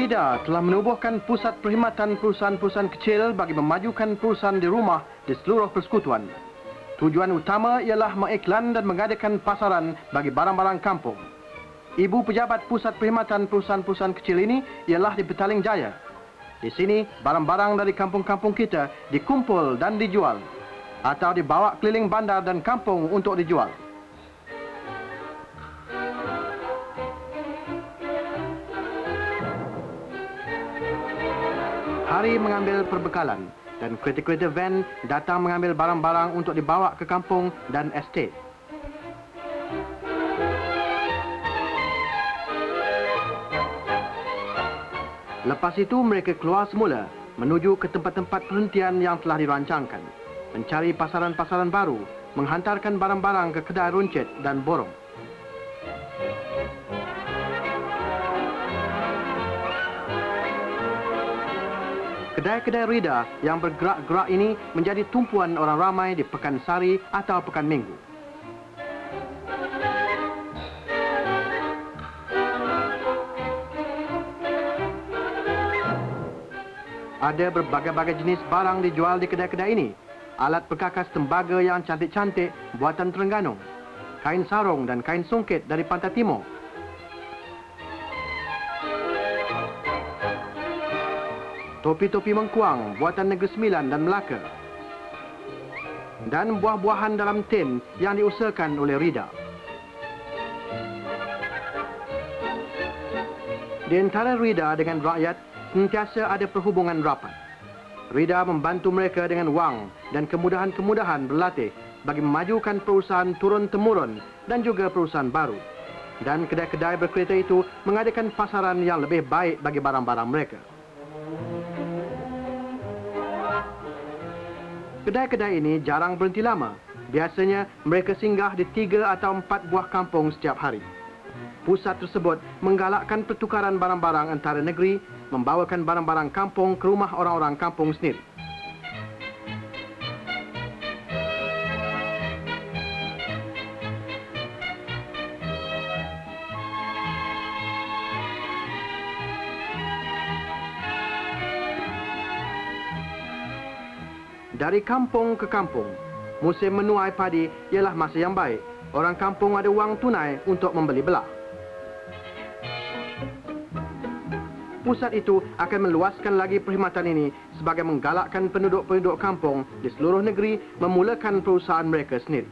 RIDA telah menubuhkan pusat perkhidmatan perusahaan-perusahaan kecil bagi memajukan perusahaan di rumah di seluruh persekutuan. Tujuan utama ialah mengiklan dan mengadakan pasaran bagi barang-barang kampung. Ibu pejabat pusat perkhidmatan perusahaan-perusahaan kecil ini ialah di Petaling Jaya. Di sini, barang-barang dari kampung-kampung kita dikumpul dan dijual atau dibawa keliling bandar dan kampung untuk dijual. Hari mengambil perbekalan dan kereta-kereta van datang mengambil barang-barang untuk dibawa ke kampung dan estate. Lepas itu mereka keluar semula menuju ke tempat-tempat perhentian yang telah dirancangkan, mencari pasaran-pasaran baru, menghantarkan barang-barang ke kedai runcit dan borong. Kedai-kedai rida yang bergerak-gerak ini menjadi tumpuan orang ramai di Pekan Sari atau Pekan Minggu. Ada berbagai-bagai jenis barang dijual di kedai-kedai ini. Alat perkakas tembaga yang cantik-cantik buatan Terengganu. Kain sarung dan kain sungkit dari Pantai Timur. Topi-topi mengkuang buatan Negeri Sembilan dan Melaka, dan buah-buahan dalam tin yang diusahakan oleh Rida. Di antara Rida dengan rakyat, sentiasa ada perhubungan rapat. Rida membantu mereka dengan wang dan kemudahan-kemudahan berlatih bagi memajukan perusahaan turun-temurun dan juga perusahaan baru. Dan kedai-kedai berkereta itu mengadakan pasaran yang lebih baik bagi barang-barang mereka. Kedai-kedai ini jarang berhenti lama. Biasanya mereka singgah di tiga atau empat buah kampung setiap hari. Pusat tersebut menggalakkan pertukaran barang-barang antara negeri, membawakan barang-barang kampung ke rumah orang-orang kampung sendiri. Dari kampung ke kampung, musim menuai padi ialah masa yang baik. Orang kampung ada wang tunai untuk membeli belah. Pusat itu akan meluaskan lagi perkhidmatan ini sebagai menggalakkan penduduk-penduduk kampung di seluruh negeri memulakan perusahaan mereka sendiri.